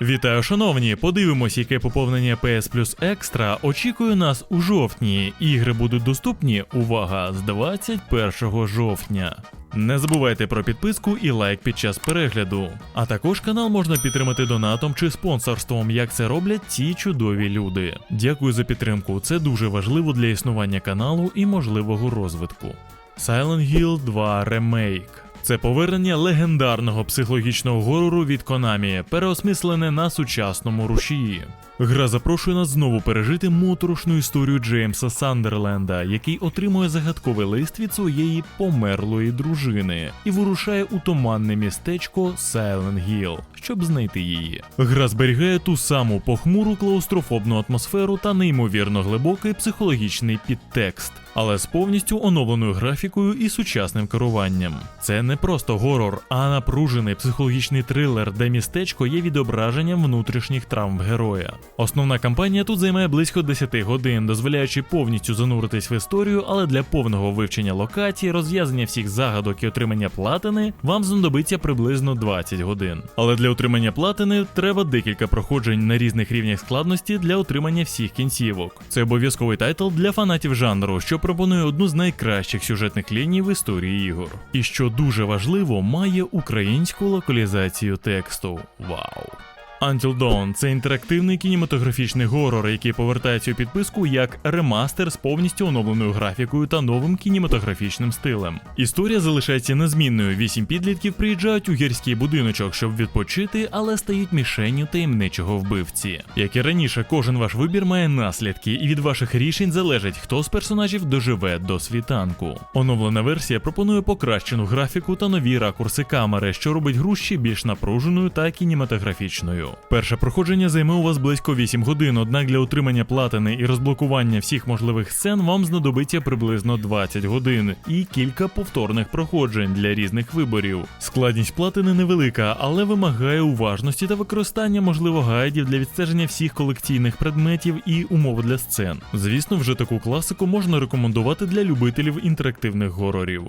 Вітаю, шановні! Подивимось, яке поповнення PS Plus Extra очікує нас у жовтні. Ігри будуть доступні, увага, з 21 жовтня. Не забувайте про підписку і лайк під час перегляду. А також канал можна підтримати донатом чи спонсорством, як це роблять ці чудові люди. Дякую за підтримку. Це дуже важливо для існування каналу і можливого розвитку. Silent Hill 2 Remake це повернення легендарного психологічного горору від Konami, переосмислене на сучасному рушії. Гра запрошує нас знову пережити моторошну історію Джеймса Сандерленда, який отримує загадковий лист від своєї померлої дружини і вирушає у туманне містечко Сайлен Hill, щоб знайти її. Гра зберігає ту саму похмуру клаустрофобну атмосферу та неймовірно глибокий психологічний підтекст, але з повністю оновленою графікою і сучасним керуванням. Це не просто горор, а напружений психологічний трилер, де містечко є відображенням внутрішніх травм героя. Основна кампанія тут займає близько 10 годин, дозволяючи повністю зануритись в історію, але для повного вивчення локацій, розв'язання всіх загадок і отримання платини вам знадобиться приблизно 20 годин. Але для отримання платини треба декілька проходжень на різних рівнях складності для отримання всіх кінцівок. Це обов'язковий тайтл для фанатів жанру, що пропонує одну з найкращих сюжетних ліній в історії ігор. І що дуже важливо, має українську локалізацію тексту. Вау! Until Dawn – це інтерактивний кінематографічний горор, який повертається у підписку як ремастер з повністю оновленою графікою та новим кінематографічним стилем. Історія залишається незмінною. Вісім підлітків приїжджають у гірський будиночок, щоб відпочити, але стають мішенню таємничого вбивці. Як і раніше, кожен ваш вибір має наслідки, і від ваших рішень залежить, хто з персонажів доживе до світанку. Оновлена версія пропонує покращену графіку та нові ракурси камери, що робить гру ще більш напруженою та кінематографічною. Перше проходження займе у вас близько 8 годин, однак для отримання платини і розблокування всіх можливих сцен вам знадобиться приблизно 20 годин і кілька повторних проходжень для різних виборів. Складність платини невелика, але вимагає уважності та використання, можливо, гайдів для відстеження всіх колекційних предметів і умов для сцен. Звісно, вже таку класику можна рекомендувати для любителів інтерактивних горорів.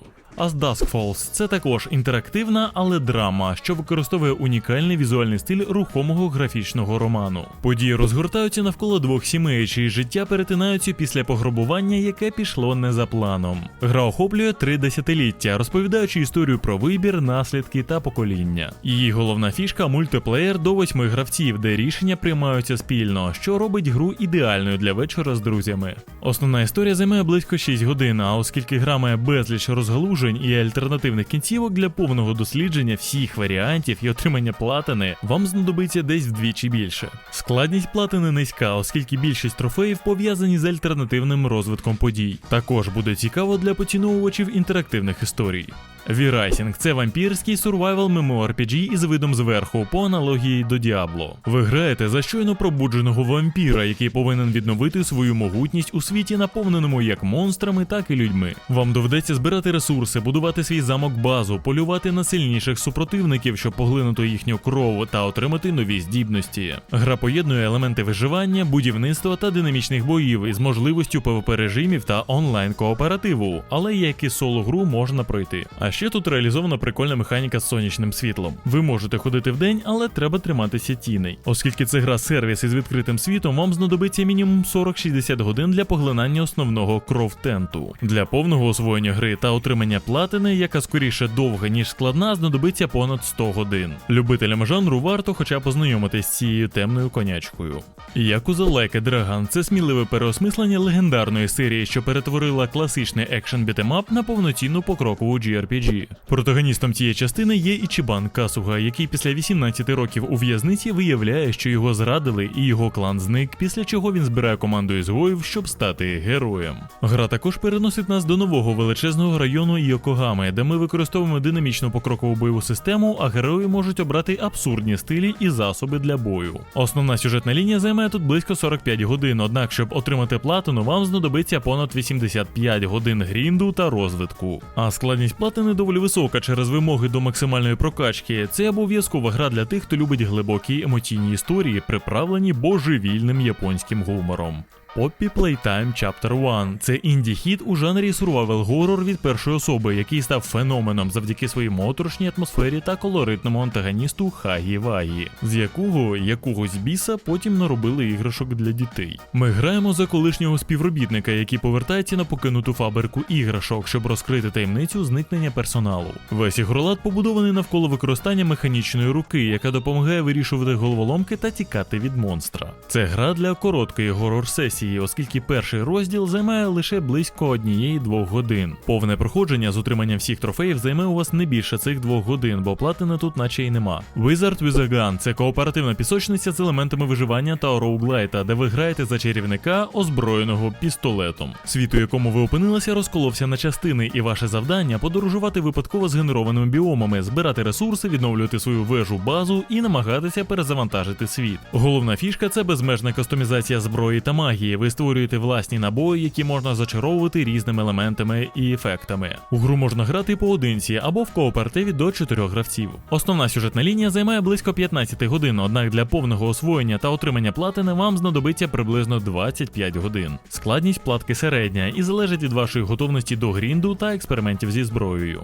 З Dusk Falls це також інтерактивна, але драма, що використовує унікальний візуальний стиль рухомого графічного роману. Події розгортаються навколо двох сімей, чиї життя перетинаються після пограбування, яке пішло не за планом. Гра охоплює три десятиліття, розповідаючи історію про вибір, наслідки та покоління. Її головна фішка мультиплеєр до восьми гравців, де рішення приймаються спільно, що робить гру ідеальною для вечора з друзями. Основна історія займає близько 6 годин, а оскільки гра безліч розгалужень і альтернативних кінцівок для повного дослідження всіх варіантів і отримання платини, вам знадобиться десь вдвічі більше. Складність платини низька, оскільки більшість трофеїв пов'язані з альтернативним розвитком подій. Також буде цікаво для поціновувачів інтерактивних історій. V-Rising – це вампірський сурвайвал MMORPG із видом зверху по аналогії до Діабло. Ви граєте за щойно пробудженого вампіра, який повинен відновити свою могутність у світі, наповненому як монстрами, так і людьми. Вам доведеться збирати ресурси, будувати свій замок базу, полювати на сильніших супротивників, щоб поглинути їхню кров та отримати нові здібності. Гра поєднує елементи виживання, будівництва та динамічних боїв із можливістю PvP режимів та онлайн кооперативу, але як і соло гру можна пройти. А ще тут реалізована прикольна механіка з сонячним світлом. Ви можете ходити вдень, але треба триматися тіней. Оскільки це гра сервіс із відкритим світом, вам знадобиться мінімум 40-60 годин для поглинання основного кровтенту. Для повного освоєння гри та отримання платини, яка скоріше довга ніж складна, знадобиться понад 100 годин. Любителям жанру варто хоча б познайомитись з цією темною конячкою. Like a Dragon – це сміливе переосмислення легендарної серії, що перетворила класичний екшен бітемап на повноцінну покрокову JRPG. Протагоністом цієї частини є Ічібан Касуга, який після 18 років у в'язниці виявляє, що його зрадили і його клан зник, після чого він збирає команду ізгоїв, щоб стати героєм. Гра також переносить нас до нового величезного району Йокогами, де ми використовуємо динамічну покрокову бойову систему, а герої можуть обрати абсурдні стилі і засоби для бою. Основна сюжетна лінія займає тут близько 45 годин, однак, щоб отримати платину, вам знадобиться понад 85 годин грінду та розвитку. А складність платини доволі висока через вимоги до максимальної прокачки. Це обов'язкова гра для тих, хто любить глибокі емоційні історії, приправлені божевільним японським гумором. Poppy Playtime Chapter 1. Це інді-хіт у жанрі survival horror від першої особи, який став феноменом завдяки своїй моторошній атмосфері та колоритному антагоністу Хагі Вагі, з якого якогось біса потім наробили іграшок для дітей. Ми граємо за колишнього співробітника, який повертається на покинуту фабрику іграшок, щоб розкрити таємницю зникнення персоналу. Весь ігролад побудований навколо використання механічної руки, яка допомагає вирішувати головоломки та тікати від монстра. Це гра для короткої горор-сесії, оскільки перший розділ займає лише близько однієї-двох годин. Повне проходження з утриманням всіх трофеїв займе у вас не більше цих двох годин, бо платини тут наче й нема. Wizard with a Gun – це кооперативна пісочниця з елементами виживання та роуглайта, де ви граєте за чарівника, озброєного пістолетом. Світ, у якому ви опинилися, розколовся на частини, і ваше завдання подорожувати випадково згенерованими біомами, збирати ресурси, відновлювати свою вежу базу і намагатися перезавантажити світ. Головна фішка це безмежна кастомізація зброї та магії. Ви створюєте власні набої, які можна зачаровувати різними елементами і ефектами. У гру можна грати поодинці або в кооперативі до 4 гравців. Основна сюжетна лінія займає близько 15 годин, однак для повного освоєння та отримання платини вам знадобиться приблизно 25 годин. Складність платки середня і залежить від вашої готовності до грінду та експериментів зі зброєю.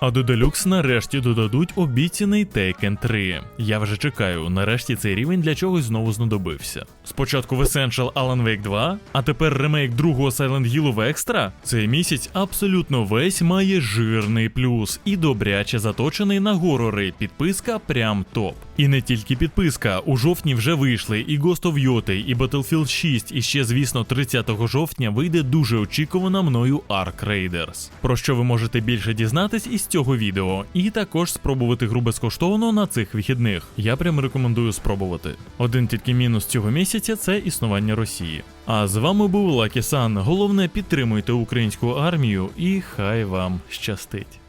А до Deluxe нарешті додадуть обіцяний Taken 3. Я вже чекаю, нарешті цей рівень для чогось знову знадобився. Спочатку в Essential Alan Wake 2, а тепер ремейк другого Silent Hill в екстра. Цей місяць абсолютно весь має жирний плюс і добряче заточений на горори. Підписка прям топ. І не тільки підписка. У жовтні вже вийшли і Ghost of Yotei, і Battlefield 6, і ще, звісно, 30 жовтня вийде дуже очікувана мною Ark Raiders. Про що ви можете більше дізнатись із цього відео, і також спробувати гру безкоштовно на цих вихідних. Я прям рекомендую спробувати. Один тільки мінус цього місяця це існування Росії. А з вами був Лакі Сан. Головне підтримуйте українську армію і хай вам щастить.